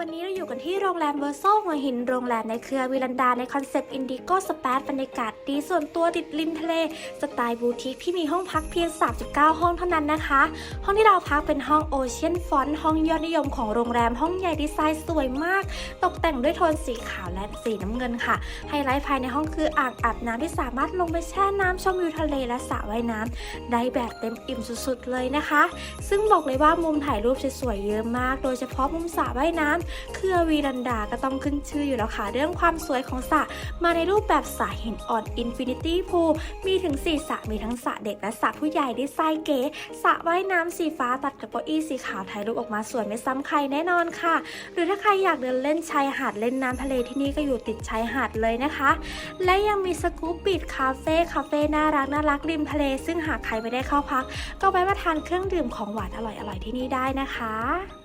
วันนี้เราอยู่กันที่โรงแรมเวอร์โซหัวหิน โรงแรมในเครือวิลันดาในคอนเซปต์อินดิโก้สเปซบรรยากาศดีส่วนตัวติดริมทะเล สไตล์บูติกที่มีห้องพักเพียง 39 ห้องเท่านั้นนะคะ ห้องที่เราพักเป็นห้องโอเชียนฟอนต์ห้องยอดนิยมของโรงแรมห้องใหญ่ดีไซน์สวยมาก ตกแต่งด้วยโทนสีขาวและสีน้ำเงินค่ะ ไฮไลท์ภายในห้องคืออ่างอาบน้ำที่สามารถลงไปแช่น้ำชมวิวทะเลและสระว่ายน้ำได้แบบเต็มอิ่มสุดๆเลยนะคะ ซึ่งบอกเลยว่ามุมถ่ายรูปสวยๆเยอะมาก โดยเฉพาะมุมสระว่ายน้ำเครือวีรันดาก็ต้องขึ้นชื่ออยู่แล้วค่ะ เรื่องความสวยของสระมาในรูปแบบสระหินอ่อนอินฟินิตี้พูลมีถึง 4สระมีทั้งสระเด็กและสระผู้ใหญ่ดีไซน์เก๋สระว่ายน้ำสีฟ้าตัดกับเก้าอี้สีขาวถ่ายรูปออกมาสวยไม่ซ้ำใครแน่นอนค่ะ หรือถ้าใครอยากเดินเล่นชายหาดเล่นน้ำทะเลที่นี่ก็อยู่ติดชายหาดเลยนะคะ และยังมีสกู๊ปบีดคาเฟ่คาเฟ่น่ารักน่ารักริมทะเล ซึ่งหากใครไม่ได้เข้าพัก ก็แวะมาทานเครื่องดื่มของหวานอร่อยๆที่นี่ได้นะคะ